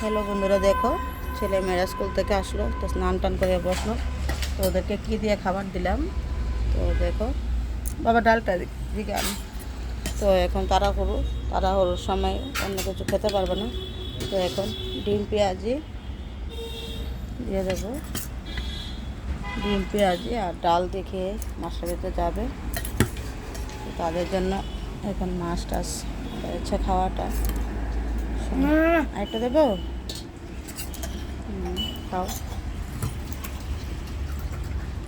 Hello বন্ধুরা, দেখো ছেলে মেয়েরা স্কুল থেকে আসলো, তো স্নান টান করে বসল। তো ওদেরকে কী দিয়ে খাবার দিলাম? তো দেখো, বাবা ডালটা দিকে আমি তো এখন তারা করু তারা হরুর সময় অন্য কিছু খেতে পারবে না। তো এখন ডিম, পেঁয়াজি দিয়ে দেবো। ডিম, পেঁয়াজি আর ডাল দেখে মাস্টারিতে যাবে। তো তাদের জন্য এখন মাছ টাছ খাওয়াটা। আরেকটা দেবো? হুম, খাও।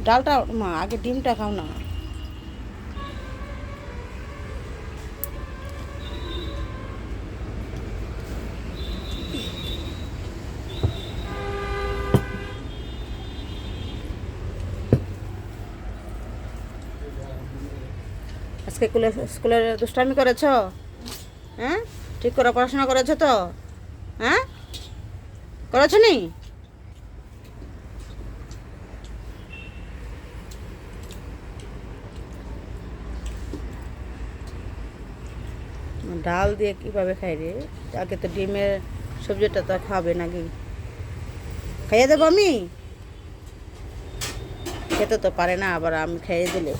ডালটা মা আগে ডিমটা খাও না। আজকে স্কুলে স্কুলে দুষ্টামি করেছ? হ্যাঁ? ঠিক করে পড়াশোনা করেছ তো? হ্যাঁ? করেছ নি? ডাল দিয়ে কীভাবে খাই রে? আগে তো ডিমের সবজিটা তো খাবে নাকি খাইয়ে দেবো আমি? খেতে তো পারে না, আবার আমি খাইয়ে দিলে।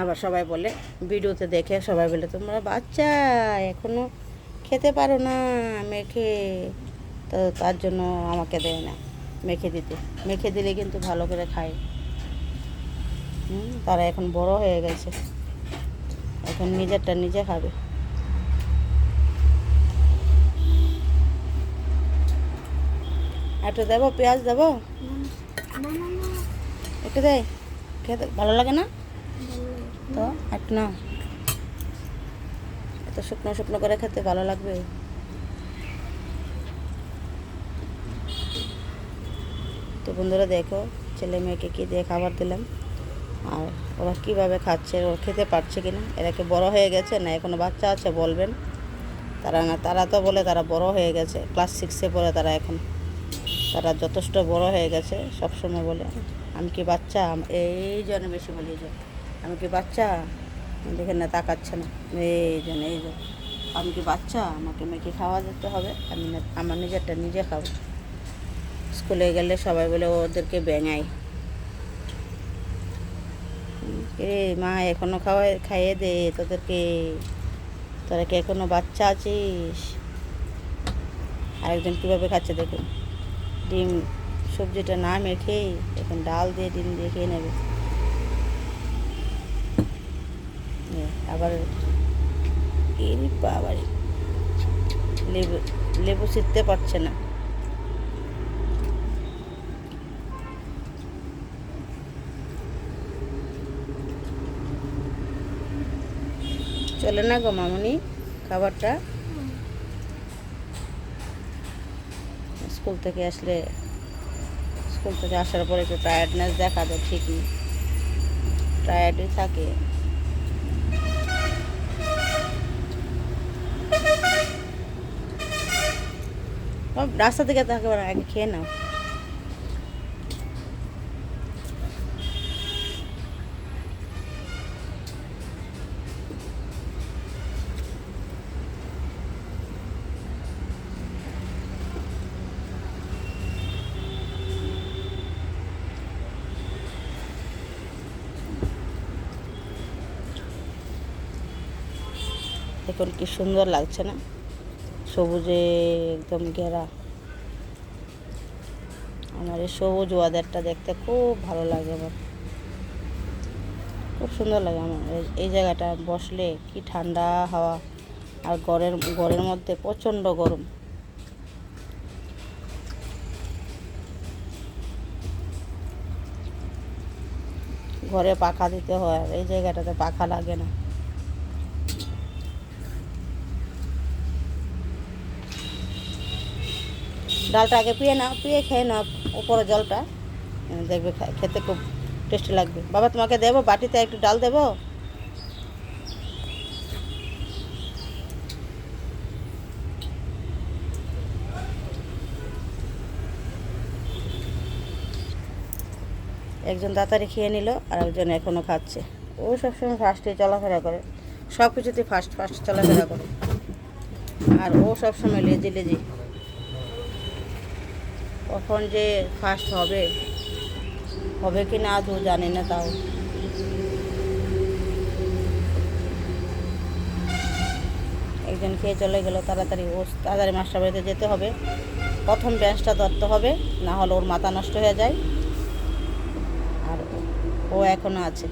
আবার সবাই বলে, ভিডিওতে দেখে সবাই বলে, তোমরা বাচ্চা, এখনও খেতে পারো না মেখে। তো তার জন্য আমাকে দেয় না মেখে দিতে। মেখে দিলে কিন্তু ভালো করে খায়। হুম, তারা এখন বড় হয়ে গেছে। এখন নিজেরটা নিজে খাবে। একটু দেবো পেঁয়াজ দেবো? একটু দেয় খেতে ভালো লাগে না? তো একটু না এত শুকনো শুকনো করে খেতে ভালো লাগবে? তো বন্ধুরা দেখো, ছেলে মেয়েকে কী দিয়ে খাবার দিলাম? আর ওরা কীভাবে খাচ্ছে, ওরা খেতে পারছে কি না এরা কি বড়ো হয়ে গেছে না এখনও বাচ্চা আছে বলবেন? তারা না, তারা তো বলে তারা বড় হয়ে গেছে। ক্লাস সিক্সে পড়ে তারা এখন। তারা যথেষ্ট বড় হয়ে গেছে সবসময় বলে। আমি কি বাচ্চা? এই জন্য বেশি বলি জন্য। আমি কি বাচ্চা? দেখেন না তাকাচ্ছে না। এই জন্য এই জন্য আমি কি বাচ্চা? আমাকে মেখে খাওয়া দিতে হবে। আমি না, আমার নিজেরটা নিজে খাব। স্কুলে গেলে সবাই বলে ওদেরকে ব্যাঙাই রে মা, এখনও খাওয়া খাইয়ে দে তোদেরকে। তোরা কি এখনও বাচ্চা আছিস? আরেকজন কীভাবে খাচ্ছে দেখুন। ডিম, সবজিটা না মেখেই এখন ডাল দিয়ে, ডিম দিয়ে খেয়ে নেবে। আবার এই বাবারে, লেবু লেবু ছিঁড়তে পারছে না। চলে না গো মামনি, খাবারটা? স্কুল থেকে আসলে, স্কুল থেকে আসার পরে একটু টায়ার্ডনেস দেখা যায়, ঠিকই। টায়ার্ডই থাকে ও, রাস্তা থেকে তাকে খেয়ে নাও। দেখুন কি সুন্দর লাগছে না? সবুজে একদম ঘেরা। আমার এই সবুজ ওয়াদারটা দেখতে খুব ভালো লাগে আমার। খুব সুন্দর লাগে আমার। এই- জায়গাটা বসলে কি ঠান্ডা হাওয়া। আর গড়ের গড়ের মধ্যে প্রচণ্ড গরম। ঘরে পাখা দিতে হয় আর এই জায়গাটাতে পাখা লাগে না। ডালটা আগে পিয়ে নাও, পিয়ে খেয়ে নাও উপরে জলটা। দেখবে খেতে খুব টেস্টি লাগবে। বাবা, তোমাকে দেবো? বাটিতে একটু ডাল দেবো? একজন তাড়াতাড়ি খেয়ে নিল, আর একজন এখনও খাচ্ছে। ও সবসময় ফার্স্টে চলাফেরা করে। সব কিছুতে ফার্স্ট ফার্স্ট চলাফেরা করে। আর ও সবসময় লেজি লেজি কখন যে ফার্স্ট হবে? হবে কি না তো জানি না তাও। একজন খেয়ে চলে গেল, তাড়াতাড়ি ও তাড়াতাড়ি মাস্টার বাড়িতে যেতে হবে। প্রথম বেঞ্চটা ধরতে হবে, না হলে ওর মাথা নষ্ট হয়ে যায়। আর ও এখনও আছে।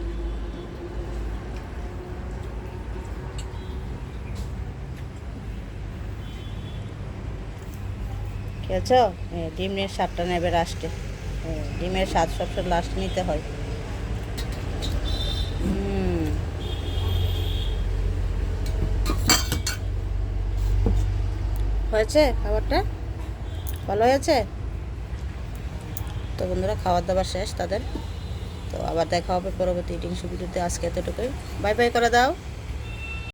খেয়েছ? ডিমের স্বাদটা নেবে লাস্টে। ডিমের স্বাদ সবসময় লাস্ট নিতে হয়। হয়েছে খাবারটা? ভালো হয়েছে? তো বন্ধুরা খাবার দাবার শেষ তাদের। তো আবার দেখা হবে পরবর্তী ইটিং ভিডিওতে। আজকে এতটুকুই। বাই বাই করে দাও।